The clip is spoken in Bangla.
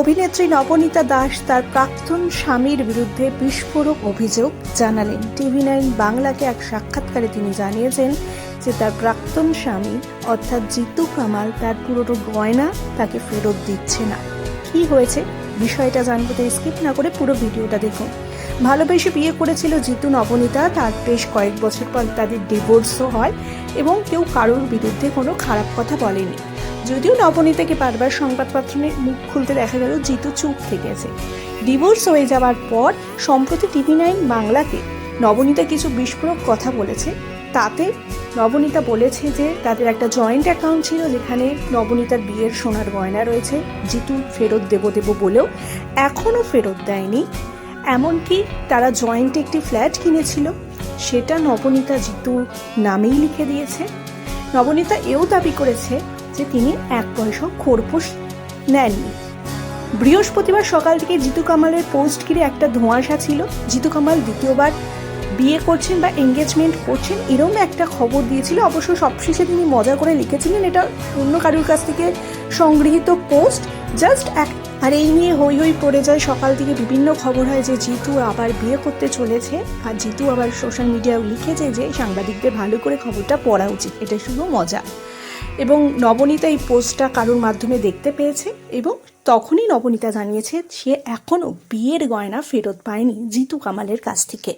অভিনেত্রী নবনীতা দাস তার প্রাক্তন স্বামীর বিরুদ্ধে বিস্ফোরক অভিযোগ জানালেন। টিভি নাইন বাংলাকে এক সাক্ষাৎকারে তিনি জানিয়েছেন যে তার প্রাক্তন স্বামী, অর্থাৎ জিতু কামাল, তার পুরোনো গয়না তাকে ফেরত দিচ্ছে না। কি হয়েছে? বিষয়টা জানতে তাই স্কিপ না করে পুরো ভিডিওটা দেখুন। ভালোবেসে বিয়ে করেছিল জিতু নবনীতা, তার বেশ কয়েক বছর পর তাদের ডিভোর্সও হয় এবং কেউ কারোর বিরুদ্ধে কোনো খারাপ কথা বলেনি। যদিও নবনীতাকে বারবার সংবাদপত্রে মুখ খুলতে দেখা গেল, জিতু চুপ থেকেছে। ডিভোর্স হয়ে যাওয়ার পর, সম্প্রতি টিভি নাইন বাংলাতে নবনীতা কিছু বিস্ফোরক কথা বলেছে। তাতে নবনীতা বলেছে যে, তাদের একটা জয়েন্ট অ্যাকাউন্ট ছিল যেখানে নবনীতার বিয়ের সোনার গয়না রয়েছে। জিতু ফেরত দেবো দেবো বলেও এখনও ফেরত দেয়নি। এমনকি তারা জয়েন্ট একটি ফ্ল্যাট কিনেছিল, সেটা নবনীতা জিতুর নামেই লিখে দিয়েছে। নবনীতা এও দাবি করেছে যে তিনি এক পয়সাও খোরপোশ নেননি। বৃহস্পতিবার সকাল থেকে জিতু কামালের পোস্ট ঘিরে একটা ধোঁয়াশা ছিল। জিতু কামাল দ্বিতীয়বার বিয়ে করছেন বা এঙ্গেজমেন্ট করছেন এরকম একটা খবর দিয়েছিল। অবশ্য সবশেষে তিনি মজা করে লিখেছিলেন, এটা অন্য কারোর কাছ থেকে সংগৃহীত পোস্ট। জাস্ট এক, আর এই নিয়ে হই হই পড়ে যায় সকাল থেকে বিভিন্ন খবর হয় যে জিতু আবার বিয়ে করতে চলেছে। আর জিতু আবার সোশ্যাল মিডিয়ায় লিখেছে যে সাংবাদিকদের ভালো করে খবরটা পড়া উচিত, এটা শুধু মজা। এবং নবনীতা এই পোস্টটা কারোর মাধ্যমে দেখতে পেয়েছে এবং তখনই নবনীতা জানিয়েছে সে এখনও বিয়ের গয়না ফেরত পায়নি জিতু কামালের কাছ থেকে।